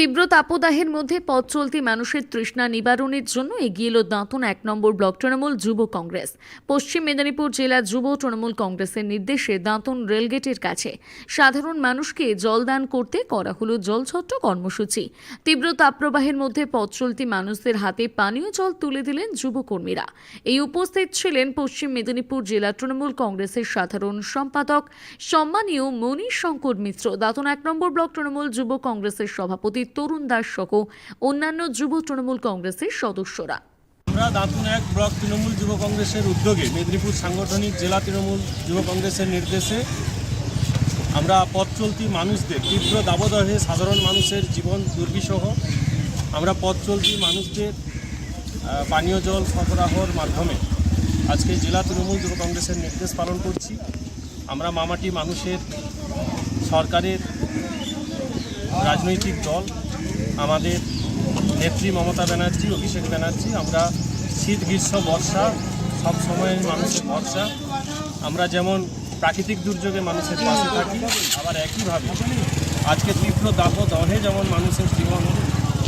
তীব্র তাপদাহের মধ্যে পথ চলতি মানুষের তৃষ্ণা নিবারণের জন্য এগিয়ে এলো দাঁতন এক নম্বর ব্লক তৃণমূল যুব কংগ্রেস। পশ্চিম মেদিনীপুর জেলা যুব তৃণমূল কংগ্রেসের নির্দেশে দাঁতন রেলগেটের কাছে সাধারণ মানুষকে জলদান করতে করা হলো জলছত্র কর্মসূচি। তীব্র তাপপ্রবাহের মধ্যে পথ চলতি মানুষদের হাতে পানীয় জল তুলে দিলেন যুবকর্মীরা। এই উপস্থিত ছিলেন পশ্চিম মেদিনীপুর জেলা তৃণমূল কংগ্রেসের সাধারণ সম্পাদক, সম্মানীয় মনীষ শঙ্কর মিত্র। দাঁতন এক নম্বর ব্লক তৃণমূল যুব কংগ্রেসের সভাপতি তরুণ দাস সহ অন্যান্য যুব তৃণমূল কংগ্রেসের সদস্যরা। আমরা দাঁতুন এক ব্লক তৃণমূল যুব কংগ্রেসের উদ্যোগে মেদিনীপুর সাংগঠনিক জেলা তৃণমূল যুব কংগ্রেসের নির্দেশে আমরা পথ চলতি মানুষদের, তীব্র দাবদাহে সাধারণ মানুষের জীবন দুর্বিষহ। আমরা পথ চলতি মানুষদের পানীয় জল সরবরাহর মাধ্যমে আজকে জেলা তৃণমূল যুব কংগ্রেসের নির্দেশ পালন করছি। আমরা মামাটি মানুষের সরকারের রাজনৈতিক দল, আমাদের নেত্রী মমতা ব্যানার্জি, অভিষেক ব্যানার্জি, আমরা শীত, গ্রীষ্ম, বর্ষা, সব সময়ের মানুষের ভরসা। আমরা যেমন প্রাকৃতিক দুর্যোগে মানুষের পাশে থাকি, আবার একইভাবে আজকে তীব্র দাহ দহে যেমন মানুষের জীবন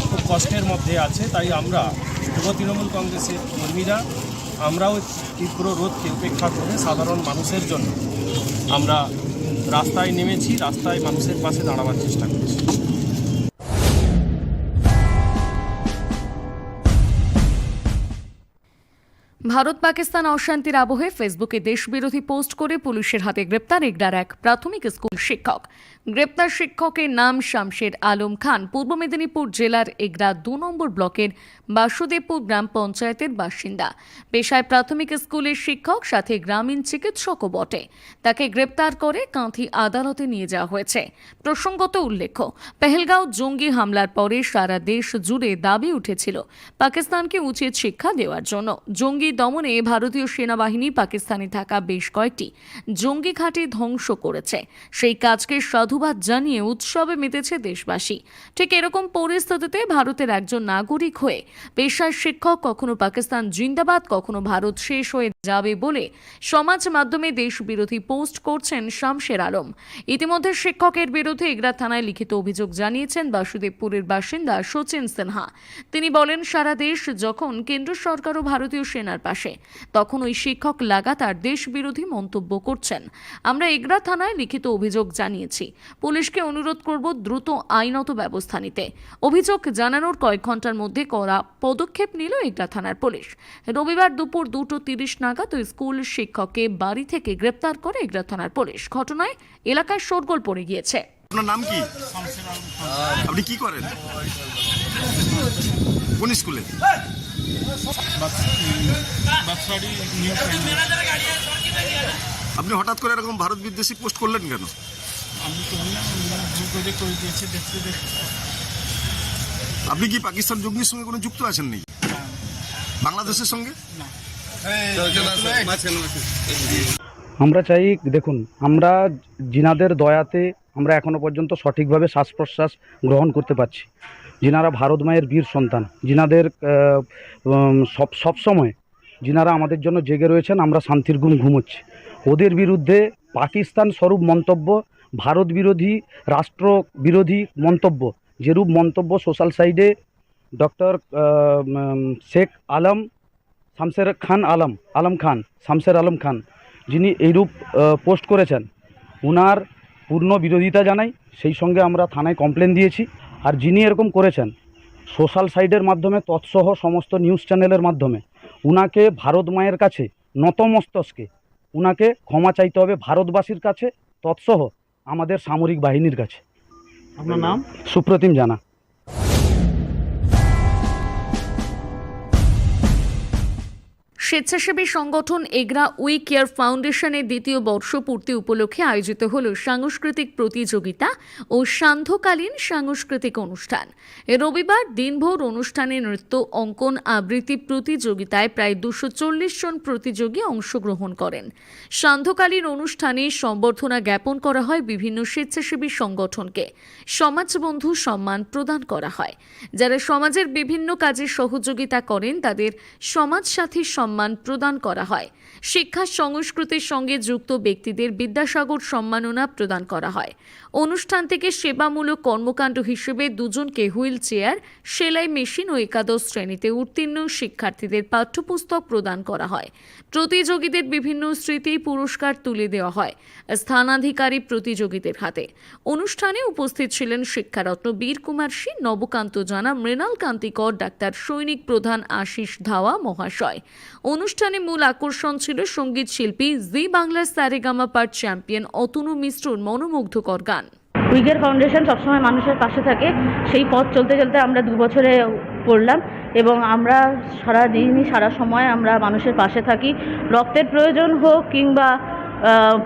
খুব কষ্টের মধ্যে আছে, তাই আমরা যুব তৃণমূল কংগ্রেসের কর্মীরা, আমরাও তীব্র রোধকে উপেক্ষা করে সাধারণ মানুষের জন্য আমরা রাস্তায় নেমেছি, রাস্তায় মানুষের পাশে দাঁড়াবার চেষ্টা করছি। ভারত পাকিস্তান অশান্তির আবহে ফেসবুকে দেশবিরোধী পোস্ট করে পুলিশের হাতে গ্রেপ্তার এগরার এক প্রাথমিক স্কুল শিক্ষক। গ্রেপ্তার শিক্ষকের নাম শামশের আলম খান পূর্ব মেদিনীপুর জেলার এগরা দু নম্বর ব্লকের বাসুদেবপুর গ্রাম পঞ্চায়েতের বাসিন্দা। পেশায় প্রাথমিক স্কুলের শিক্ষক, সাথে গ্রামীণ চিকিৎসকও বটে। তাকে গ্রেপ্তার করে কাঁথি আদালতে নিয়ে যাওয়া হয়েছে। প্রসঙ্গত উল্লেখ্য, পেহেলগাঁও জঙ্গি হামলার পরে সারা দেশ জুড়ে দাবি উঠেছিল পাকিস্তানকে উচিত শিক্ষা দেওয়ার জন্য। জঙ্গি দমনে ভারতীয় সেনাবাহিনী পাকিস্তানে থাকা বেশ কয়েকটি জঙ্গি ঘাঁটি ধ্বংস করেছে। সেই কাজকে সাধুবাদ জানিয়ে উৎসবে মেতেছে দেশবাসী। ঠিক এরকম পরিস্থিতিতে ভারতের একজন নাগরিক হয়ে পেশার শিক্ষক কখনো পাকিস্তান জিন্দাবাদ, কখনো ভারত শেষ হয়ে যাবে বলে সমাজ মাধ্যমে দেশ বিরোধী পোস্ট করছেন শামশের আলম। ইতিমধ্যে শিক্ষকের বিরুদ্ধে এগরা থানায় লিখিত অভিযোগ জানিয়েছেন বাসুদেবপুরের বাসিন্দা সচিন সিনহা। তিনি বলেন, সারা দেশ যখন কেন্দ্র সরকার ও ভারতীয় সেনার পাশে, তখন ওই শিক্ষক লাগাতার দেশ বিরোধী মন্তব্য করছেন। আমরা এগরা থানায় লিখিত অভিযোগ জানিয়েছি। পুলিশকে অনুরোধ করব দ্রুত আইনত ব্যবস্থা নিতে। অভিযোগ জানানোর কয়েক ঘণ্টার মধ্যে করা পদক্ষেপ নিল এগরা থানার পুলিশ। রবিবার দুপুর দুটো তিরিশ নাগাদ ওই স্কুল শিক্ষককে বাড়ি থেকে গ্রেপ্তার করে এগরা থানার পুলিশ। ঘটনায় এলাকায় শোরগোল পড়ে গিয়েছে। আপনার নাম কি? আপনি কি করেন? কোন স্কুলে? আপনি হঠাৎ করে এরকম ভারত বিদ্বেষী পোস্ট করলেন কেন? আপনি কি পাকিস্তান জঙ্গির সঙ্গে কোনো যুক্ত আছেন নেই বাংলাদেশের সঙ্গে? আমরা চাই দেখুন আমরা জিনাদের দয়াতে আমরা এখনও পর্যন্ত সঠিকভাবে শ্বাস প্রশ্বাস গ্রহণ করতে পারছি। যিনারা ভারত মায়ের বীর সন্তান। যিনাদের সব সব সময় যিনারা আমাদের জন্য জেগে রয়েছেন আমরা শান্তির ঘুম ঘুমোচ্ছি। ওদের বিরুদ্ধে পাকিস্তান স্বরূপ মন্তব্য ভারত বিরোধী রাষ্ট্র বিরোধী মন্তব্য যেরূপ মন্তব্য সোশ্যাল সাইডে ডক্টর শেখ আলম শামসের খান আলম আলম খান শামসের আলম খান যিনি এইরূপ পোস্ট করেছেন। ওনার পূর্ণ বিরোধিতা জানাই সেই সঙ্গে আমরা থানায় কমপ্লেন দিয়েছি। আর যিনি এরকম করেছেন সোশ্যাল সাইডের মাধ্যমে তৎসহ সমস্ত নিউজ চ্যানেলের মাধ্যমে উনাকে ভারত মায়ের কাছে নতমস্তকে উনাকে ক্ষমা চাইতে হবে ভারতবাসীর কাছে তৎসহ আমাদের সামরিক বাহিনীর কাছে। আপনার নাম? সুপ্রতিম জানা। স্বেচ্ছাসেবী সংগঠন এগরা উই কেয়ার ফাউন্ডেশনের দ্বিতীয় বর্ষপূর্তি উপলক্ষে আয়োজিত হল সাংস্কৃতিক প্রতিযোগিতা ও সান্ধ্যকালীন সাংস্কৃতিক অনুষ্ঠান। রবিবার দিনভর অনুষ্ঠানে নৃত্য, অঙ্কন, আবৃত্তি প্রতিযোগিতায় প্রায় দুশো জন প্রতিযোগী অংশগ্রহণ করেন। সান্ধ্যকালীন অনুষ্ঠানে সম্বর্ধনা জ্ঞাপন করা হয় বিভিন্ন স্বেচ্ছাসেবী সংগঠনকে। সমাজবন্ধু সম্মান প্রদান করা হয়। যারা সমাজের বিভিন্ন কাজে সহযোগিতা করেন, তাদের সমাজসাথী সম্মান প্রদান করা হয়। শিক্ষা সংস্কৃতির সঙ্গে যুক্ত ব্যক্তিদের বিদ্যাসাগর সম্মাননা প্রদান করা হয়। অনুষ্ঠান থেকে সেবামূলক কর্মকাণ্ড হিসেবে দুজনকে হুইল চেয়ার, সেলাই মেশিন ও একাদশ শ্রেণীতে উত্তীর্ণ শিক্ষার্থীদের পাঠ্যপুস্তক প্রদান করা হয়। প্রতিযোগীদের বিভিন্ন স্মৃতি পুরস্কার তুলে দেওয়া হয় স্থানাধিকারী প্রতিযোগীদের হাতে। অনুষ্ঠানে উপস্থিত ছিলেন শিক্ষারত্ন বীর কুমার সিং, নবকান্ত জানা, মৃণাল কান্তিকর, ডাক্তার সৈনিক প্রধান আশিস ধাওয়া মহাশয়। অনুষ্ঠানে মূল আকর্ষণ ছিল সংগীত শিল্পী জি বাংলার সারেগামা পার চ্যাম্পিয়ন অতনু মিশ্রর মনোমুগ্ধকর গান। উইগার ফাউন্ডেশন সবসময় মানুষের পাশে থাকে। সেই পথ চলতে চলতে আমরা দু বছরে পড়লাম এবং আমরা সারা দিনই সারা সময় আমরা মানুষের পাশে থাকি। রক্তের প্রয়োজন হোক কিংবা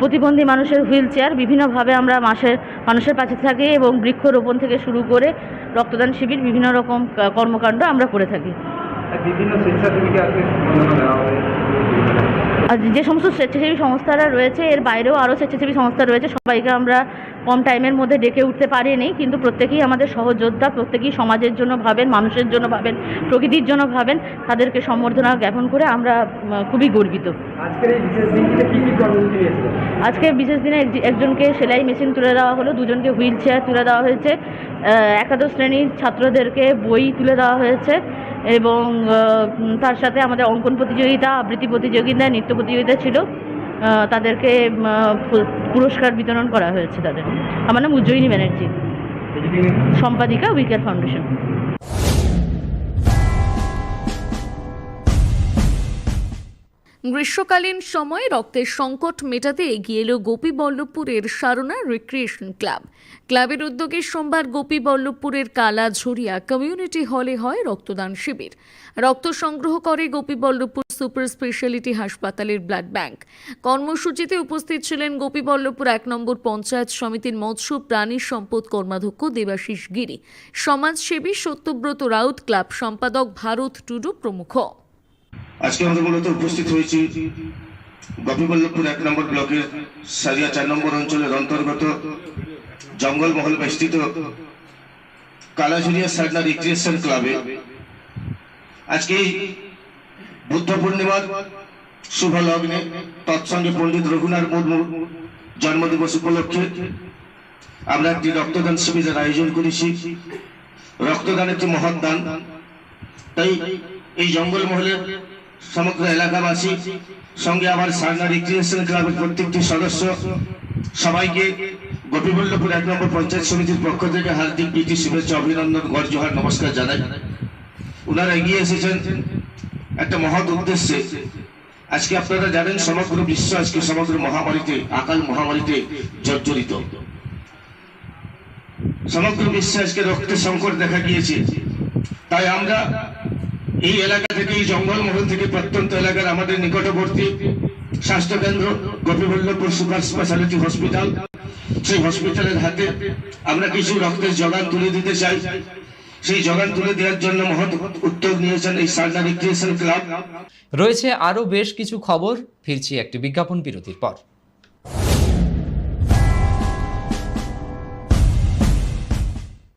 প্রতিবন্ধী মানুষের হুইল চেয়ার বিভিন্নভাবে আমরা মাসের মানুষের পাশে থাকি এবং বৃক্ষরোপণ থেকে শুরু করে রক্তদান শিবির, বিভিন্ন রকম কর্মকাণ্ড আমরা করে থাকি। বিভিন্ন স্বেচ্ছাসেবীকে আজকে সম্মাননা দেওয়া হবে। আর যে সমস্ত স্বেচ্ছাসেবী সংস্থারা রয়েছে এর বাইরেও আরও স্বেচ্ছাসেবী সংস্থা রয়েছে সবাইকে আমরা কম টাইমের মধ্যে ডেকে উঠতে পারিনি কিন্তু প্রত্যেকেই আমাদের সহযোদ্ধা প্রত্যেকেই সমাজের জন্য ভাবেন মানুষের জন্য ভাবেন প্রকৃতির জন্য ভাবেন তাদেরকে সম্বর্ধনা জ্ঞাপন করে আমরা খুবই গর্বিত। আজকের বিশেষ দিনে একজনকে সেলাই মেশিন তুলে দেওয়া হলো দুজনকে হুইল চেয়ার তুলে দেওয়া হয়েছে একাদশ শ্রেণির ছাত্রদেরকে বই তুলে দেওয়া হয়েছে এবং তার সাথে আমাদের অঙ্কন প্রতিযোগিতা আবৃত্তি প্রতিযোগিতা নৃত্য প্রতিযোগিতা ছিল। তাদেরকে পুরস্কার বিতরণ করা হয়েছে তাদের। আমার নাম উজ্জয়িনী ব্যানার্জি। সম্পাদিকা উইকার ফাউন্ডেশন। গ্রীষ্মকালীন সময়ে রক্তের সংকট মেটাতে এগিয়ে এলো গোপীবল্লভপুরের সারনা রিক্রিয়েশন ক্লাব। ক্লাবের উদ্যোগে সোমবার গোপীবল্লভপুরের কালাঝুরিয়া কমিউনিটি হলে হয় রক্তদান শিবির। রক্ত সংগ্রহ করে গোপীবল্লভপুর সুপার স্পেশালিটি হাসপাতালের ব্লাড ব্যাংক। কর্মসূচিতে উপস্থিত ছিলেন গোপীবল্লভপুর এক নম্বর পঞ্চায়েত সমিতির মৎস্য প্রাণী সম্পদ কর্মাধ্যক্ষ দেবাশিস গিরি। সমাজসেবী সত্যব্রত রাউত, ক্লাব সম্পাদক ভারত টুডু প্রমুখ। আজকে আমরা মূলত উপস্থিত হয়েছি গোপীবল্লভপুর এক নম্বর ব্লকের সারিয়া চার নম্বর অঞ্চলের অন্তর্গত জঙ্গলমহল বেষ্টিত কালাঝুরিয়া সারনা রিক্রিয়েশন ক্লাবে। আজকে বুদ্ধ পূর্ণিমার শুভ লগ্নে তৎসঙ্গে পণ্ডিত রঘুনাথ মুর্মুর জন্মদিবস উপলক্ষে আমরা একটি রক্তদান শিবিরের আয়োজন করেছি। রক্তদান একটি মহৎ দান। তাই এই জঙ্গলমহলের সমগ্র এলাকাবাসী, সঙ্গে আবার সারনা রিক্রিয়েশন ক্লাবের প্রত্যেকটি সদস্য, সবাইকে গোপীবল্লভপুর এক নম্বর পঞ্চায়েত সমিতির পক্ষ থেকে হার্দিক প্রীতি, শুভেচ্ছা, অভিনন্দন গড় জোহার নমস্কার জানাই। ওনারা এগিয়ে এসেছেন একটা মহৎ উদ্দেশ্যে। আজকে আপনারা জানেন সমগ্র বিশ্ব আজকে সমগ্র মহামারীতে, আকাল মহামারীতে জর্জরিত। সমগ্র বিশ্বে আজকে রক্তের সংকট দেখা গিয়েছে। তাই আমরা এই এলাকা থেকে, এই জঙ্গলমহল থেকে প্রত্যন্ত এলাকার আমাদের নিকটবর্তী স্বাস্থ্যকেন্দ্র গোপীবল্লভপুর সুপার স্পেশালিটি হসপিটাল। সেই হসপিটালের হাতে আমরা কিছু রক্তের যোগান তুলে দিতে চাই। সেই যোগান তুলে দেওয়ার জন্য মহৎ উদ্যোগ নিয়েছেন এই সারনা রিক্রিয়েশন ক্লাব। রয়েছে আরও বেশ কিছু খবর, ফিরছি একটি বিজ্ঞাপন বিরতির পর।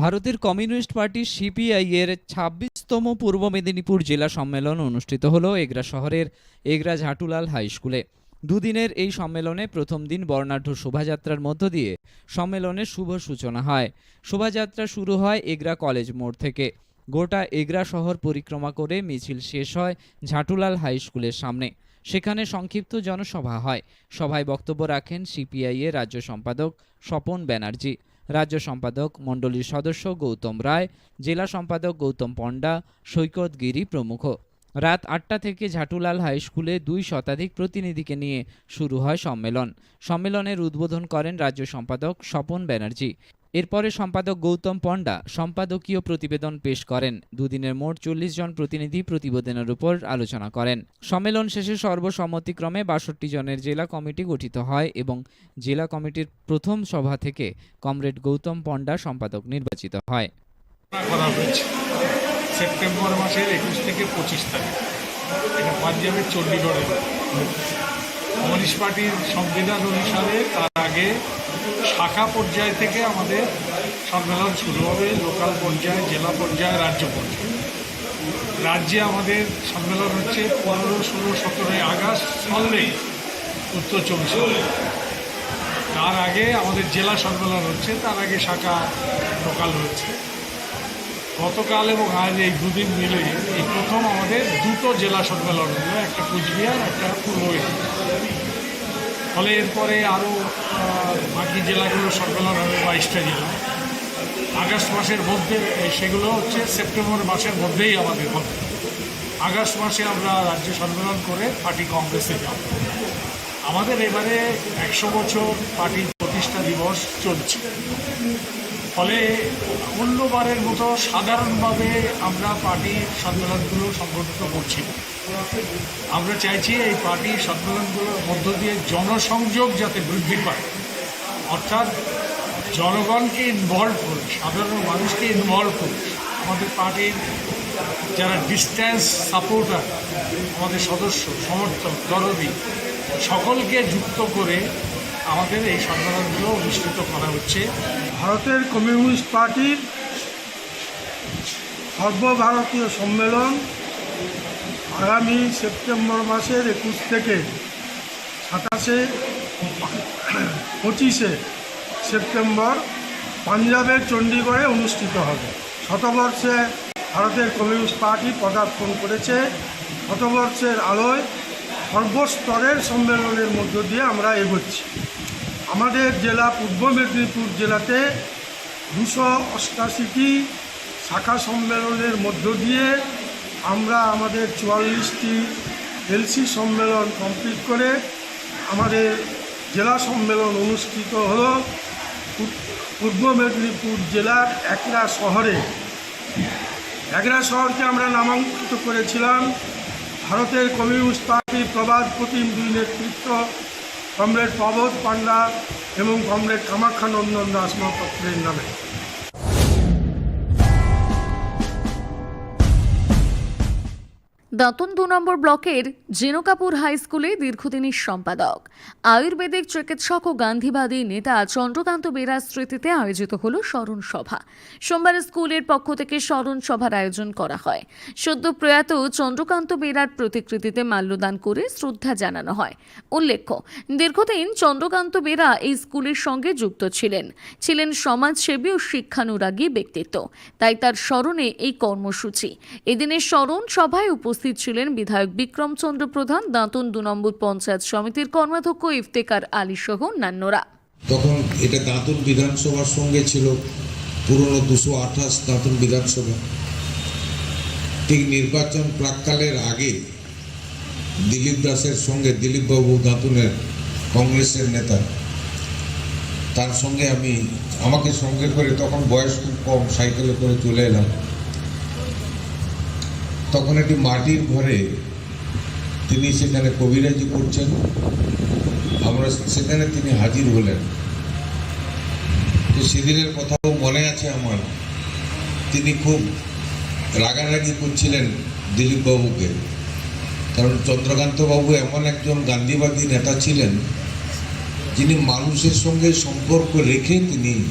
ভারতের কমিউনিস্ট পার্টি সিপিআই এর ছাব্বিশতম পূর্ব মেদিনীপুর জেলা সম্মেলন অনুষ্ঠিত হলো এগরা শহরের এগরা ঝাটুলাল হাই স্কুলে। দুদিনের এই সম্মেলনে প্রথম দিন বর্ণাঢ্য শোভাযাত্রার মধ্য দিয়ে সম্মেলনের শুভ সূচনা হয়। শোভাযাত্রা শুরু হয় এগরা কলেজ মোড় থেকে। গোটা এগরা শহর পরিক্রমা করে মিছিল শেষ হয় ঝাটুলাল হাই স্কুলের সামনে। সেখানে সংক্ষিপ্ত জনসভা হয়। সভায় বক্তব্য রাখেন সিপিআই এর রাজ্য সম্পাদক স্বপন ব্যানার্জি। রাজ্য সম্পাদক মণ্ডলীর সদস্য গৌতম রায়, জেলা সম্পাদক গৌতম পণ্ডা, সৈকত গিরি প্রমুখ। রাত আটটা থেকে ঝাটুলাল হাই স্কুলে দুই শতাধিক প্রতিনিধিকে নিয়ে শুরু হয় সম্মেলন। সম্মেলনের উদ্বোধন করেন রাজ্য সম্পাদক স্বপন ব্যানার্জি। এরপরে সম্পাদক গৌতম পণ্ডা সম্পাদকীয় প্রতিবেদন পেশ করেন। দুদিনের মোট চল্লিশ জন প্রতিনিধি প্রতিবেদনের উপর আলোচনা করেন। সম্মেলন শেষে সর্বসম্মতিক্রমে বাষট্টি জনের জেলা কমিটি গঠিত হয় এবং জেলা কমিটির প্রথম সভা থেকে কমরেড গৌতম পণ্ডা সম্পাদক নির্বাচিত হয়। সেপ্টেম্বর মাসের একুশ থেকে পঁচিশ তারিখ। এটা পাঞ্জাবের চণ্ডীগড়ে কমিউনিস্ট পার্টির সংবিধান অনুসারে তার আগে শাখা পর্যায় থেকে আমাদের সম্মেলন শুরু হবে লোকাল পর্যায়ে, জেলা পর্যায়ে, রাজ্য পর্যায়ে রাজ্যে আমাদের সম্মেলন হচ্ছে পনেরো, ষোলো, সতেরোই আগস্ট সল্লে উত্তর চব্বিশ। তার আগে আমাদের জেলা সম্মেলন হচ্ছে, তার আগে শাখা লোকাল হচ্ছে গতকাল এবং আজ এই দুদিন মিলে এই প্রথম আমাদের দুটো জেলা সম্মেলন হলো, একটা কুচবিহার, একটা পূর্ব। ফলে এরপরে আরও বাকি জেলাগুলো সম্মেলন হবে বাইশটা জেলা আগস্ট মাসের মধ্যে সেগুলো হচ্ছে সেপ্টেম্বর মাসের মধ্যেই আমাদের হবে। আগস্ট মাসে আমরা রাজ্য সম্মেলন করে পার্টি কংগ্রেসে যাব। আমাদের এবারে একশো বছর পার্টির প্রতিষ্ঠা দিবস চলছে। ফলে অন্যবারের মতো সাধারণভাবে আমরা পার্টির সম্মেলনগুলো সংগঠিত করছি। আমরা চাইছি এই পার্টির সম্মেলনগুলোর মধ্য দিয়ে জনসংযোগ যাতে বৃদ্ধি পায়। অর্থাৎ জনগণকে ইনভলভ করে, সাধারণ মানুষকে ইনভলভ করে, আমাদের পার্টির যারা ডিস্ট্যান্স সাপোর্টার আমাদের সদস্য, সমর্থক, দরদি, সকলকে যুক্ত করে আমাদের এই সম্মেলনগুলো অনুষ্ঠিত করা হচ্ছে। ভারতের কমিউনিস্ট পার্টির সর্বভারতীয় সম্মেলন আগামী সেপ্টেম্বর মাসের একুশ থেকে সাতাশে পঁচিশে সেপ্টেম্বর পাঞ্জাবের চণ্ডীগড়ে অনুষ্ঠিত হবে। শতবর্ষে ভারতের কমিউনিস্ট পার্টি পদার্পণ করেছে। শতবর্ষের আলোয় সর্বস্তরের সম্মেলনের মধ্য দিয়ে আমরা এগোচ্ছি। আমাদের জেলা পূর্ব মেদিনীপুর জেলাতে দুশো অষ্টাশিটি শাখা সম্মেলনের মধ্য দিয়ে আমরা আমাদের চুয়াল্লিশটি এলসি সম্মেলন কমপ্লিট করে আমাদের জেলা সম্মেলন অনুষ্ঠিত হলো পূর্ব মেদিনীপুর জেলার একরা শহরে। একরা শহরকে আমরা নামাঙ্কিত করেছিলাম। ভারতের কমিউনিস্ট পার্টির প্রবাদ প্রতিম দুই নেতৃত্ব কমরেড প্রবোধ পান্ডা এবং কমরেড কামাখ্যা নন্দন দাস মহাপাত্রের নামে। দাঁতন দু নম্বর ব্লকের জেনুকাপুর হাই স্কুলে দীর্ঘদিনের সম্পাদক। আয়ুর্বেদিক চিকিৎসক ও গান্ধীবাদী নেতা চন্দ্রকান্ত বেরার স্মৃতিতে আয়োজিত হল স্মরণ সভা। সোমবার স্কুলের পক্ষ থেকে স্মরণ সভার আয়োজন করা হয়। সদ্য প্রয়াত চন্দ্রকান্ত বেরার প্রতিকৃতিতে মাল্যদান করে শ্রদ্ধা জানানো হয়। উল্লেখ্য, দীর্ঘদিন চন্দ্রকান্ত বেরা এই স্কুলের সঙ্গে যুক্ত ছিলেন। ছিলেন সমাজসেবী ও শিক্ষানুরাগী ব্যক্তিত্ব। তাই তার স্মরণে এই কর্মসূচি। এদিনের স্মরণ সভায় উপস্থিত ছিলেন বিধায়ক বিক্রমচন্দ্র প্রধান, দাঁতন দু নম্বর পঞ্চায়েত সমিতির কর্মাধ্যক্ষ ইফতেকার আলী সহ অন্যান্যরা। তখন এটা দাঁতুন বিধানসভার সঙ্গে ছিল, পুরনো দুশো আঠাশ দাঁতুন বিধানসভা। ঠিক নির্বাচন প্রাককালের আগে দিলীপ দাসের সঙ্গে দিলীপবাবু দাঁতুনের কংগ্রেসের নেতা। তার সঙ্গে আমি, আমাকে সঙ্গে করে তখন বয়স খুব কম, সাইকেলে করে চলে এলাম। তখন একটি মাটির ঘরে তিনি সেখানে কবিরাজি করছেন। আমরা সেখানে তিনি হাজির হলেন। তো সেদিনের কথাও মনে আছে আমার। তিনি খুব রাগারাগি করছিলেন দিলীপবাবুকে। কারণ চন্দ্রকান্তবাবু এমন একজন গান্ধীবাদী নেতা ছিলেন, যিনি মানুষের সঙ্গে সম্পর্ক রেখে তিনি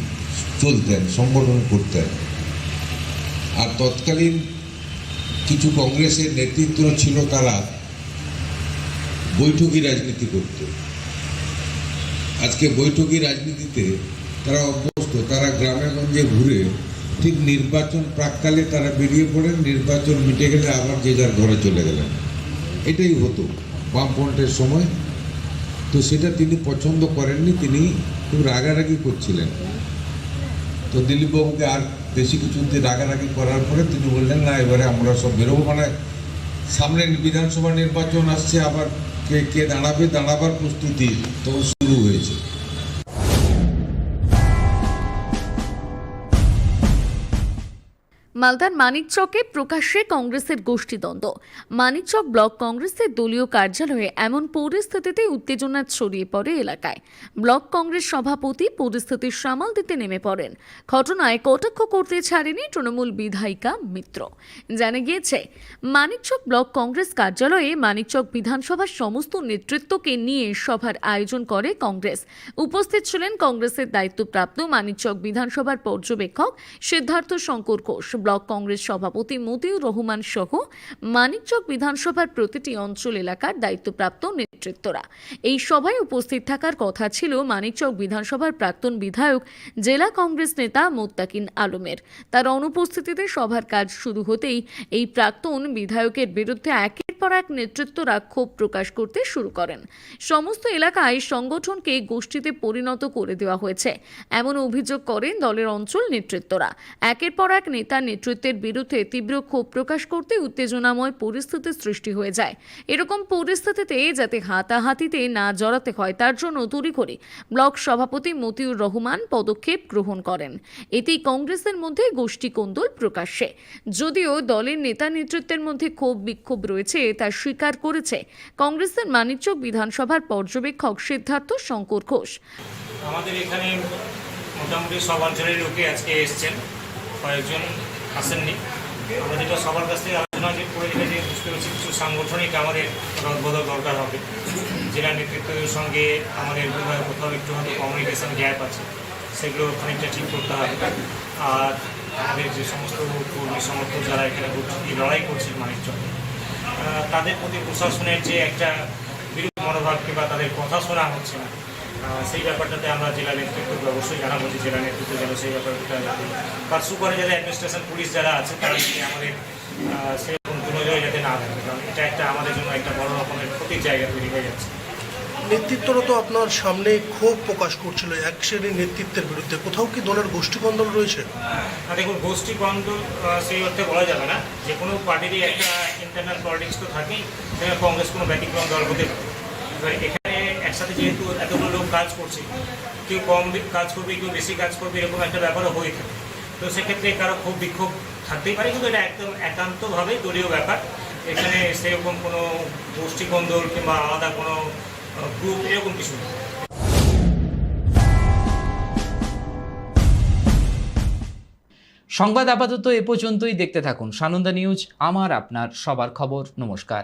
চলতেন, সংগঠন করতেন। আর তৎকালীন কিছু কংগ্রেসের নেতৃত্ব ছিল তারা বৈঠকি রাজনীতি করত। আজকে বৈঠকি রাজনীতিতে তারা অভ্যস্ত, তারা গ্রামে গঞ্জে ঘুরে ঠিক নির্বাচন প্রাককালে তারা বেরিয়ে পড়েন নির্বাচন মিটে গেলে আবার যে যার ঘরে চলে গেলেন। এটাই হতো বামফ্রন্টের সময়। তো সেটা তিনি পছন্দ করেননি, তিনি খুব রাগারাগি করছিলেন। তো দিলীপবাবুকে আর বেশি কিছুতে রাগারাগি করার পরে তিনি বললেন, না, এবারে আমরা সব বেরোবো। মানে সামনে বিধানসভা নির্বাচন আসছে, আবার কে কে দাঁড়াবে, দাঁড়াবার প্রস্তুতি তখন শুরু হয়েছে। মালদার মানিকচকে প্রকাশ্যে কংগ্রেসের গোষ্ঠীদ্বন্দ্ব। মানিকচক ব্লক কংগ্রেসের দলীয় কার্যালয়ে এমন পরিস্থিতিতে উত্তেজনা ছড়িয়ে পড়ে এলাকায়। ব্লক কংগ্রেস সভাপতি পরিস্থিতির সামাল দিতে নেমে পড়েন। ঘটনায় কটাক্ষ করতে ছাড়েনি তৃণমূল বিধায়িকা মিত্র। জানা গিয়েছে, মানিকচক ব্লক কংগ্রেস কার্যালয়ে মানিকচক বিধানসভার সমস্ত নেতৃত্বকে নিয়ে সভার আয়োজন করে কংগ্রেস। উপস্থিত ছিলেন কংগ্রেসের দায়িত্বপ্রাপ্ত মানিকচক বিধানসভার পর্যবেক্ষক সিদ্ধার্থ শঙ্কর ঘোষ। ব্লক কংগ্রেস সভাপতি মতিউর রহমান সহ মানিকচক বিধানসভার প্রতিটি অঞ্চল এলাকার দায়িত্বপ্রাপ্ত নেতৃত্বরা। এই সভায় উপস্থিত থাকার কথা ছিল মানিকচক বিধানসভার প্রাক্তন বিধায়ক, জেলা কংগ্রেস নেতা মোত্তাকিন আলমের। তার অনুপস্থিতিতে সভার কাজ শুরু হতেই এই প্রাক্তন বিধায়কের বিরুদ্ধে একের পর এক নেতৃত্বরা ক্ষোভ প্রকাশ করতে শুরু করেন। সমস্ত এলাকায় সংগঠনকে গোষ্ঠীতে পরিণত করে দেওয়া হয়েছে। এমন অভিযোগ করেন দলের অঞ্চল নেতৃত্বরা। একের পর এক নেতা নেতৃত্বের বিরুদ্ধে তীব্র ক্ষোভ প্রকাশ করতে উত্তেজনাময় পরিস্থিতির সৃষ্টি হয়ে যায়। এরকম পরিস্থিতিতে যাতে হাতাহাতিতে না জড়াতে হয়, তার জন্য তড়িঘড়ি ব্লক সভাপতি মতিউর রহমান পদক্ষেপ গ্রহণ করেন। এতেই কংগ্রেসের মধ্যে গোষ্ঠী কোন্দল প্রকাশ্যে। যদিও দলের নেতা নেতৃত্বের মধ্যে ক্ষোভ বিক্ষোভ রয়েছে, তা স্বীকার করেছে কংগ্রেসের মানিকচক বিধানসভার পর্যবেক্ষক সিদ্ধার্থ শঙ্কর ঘোষ। আমাদের এখানে মোটামুটি সব অঞ্চলের লোকে আজকে এসছেন। কয়েকজন আসেননি। আমরা যেটা সবার কাছ থেকে আলোচনা যে করে যেটা যে বুঝতে পারছি কিছু সাংগঠনিক আমাদের রদবদল দরকার হবে। জেলা নেতৃত্বের সঙ্গে আমাদের কোথাও একটু হয়তো কমিউনিকেশন গ্যাপ আছে সেগুলো খানিকটা ঠিক করতে হবে। আর আমাদের যে সমস্ত কর্মী সমর্থক যারা এখানে লড়াই করছে আহ, তাদের প্রতি প্রশাসনের যে একটা বিরূপ মনোভাব কিংবা তাদের কথা শোনা হচ্ছে না সেই ব্যাপারটাতে আমরা জেলা নেতৃত্বকে অবশ্যই জানাব যে জেলা নেতৃত্ব যেন সেই ব্যাপারটা কাজ সুপারে যারা অ্যাডমিনিস্ট্রেশন পুলিশ যারা আছে তারা যদি আমাদের সেরকম দুর্নজয় যাতে না থাকে কারণ এটা একটা আমাদের জন্য একটা বড় রকমের ক্ষতির জায়গা তৈরি হয়ে যাচ্ছে। নেতৃত্বরা তো আপনার সামনে ক্ষোভ প্রকাশ করছিল এক শ্রেণির নেতৃত্বের বিরুদ্ধে। কোথাও কি দলের গোষ্ঠী গোষ্ঠীকন্দল রয়েছে? না দেখুন গোষ্ঠী কন্দল আহ, সেই অর্থে বলা যাবে না। যে কোনো পার্টিরই একটা ইন্টারনাল পলিটিক্স তো থাকেই কংগ্রেস কোনো ব্যতিক্রম দল হতে পারে। এবার একসাথে যেহেতু এতগুলো লোক কাজ করছে, কেউ কম কাজ করবে, কেউ বেশি কাজ করবে, এরকম একটা ব্যাপারও হয়ে থাকে। তো সেক্ষেত্রে কারও খুব বিক্ষোভ থাকতেই পারে, কিন্তু এটা একদম একান্তভাবে দলীয় ব্যাপার। এখানে সেরকম কোনো গোষ্ঠী কন্দল কিংবা আলাদা কোনো গ্রুপ এরকম কিছু নেই। সংবাদ আপাতত এ পর্যন্তই, দেখতে থাকুন সানন্দা নিউজ, আমার আপনার সবার খবর, নমস্কার।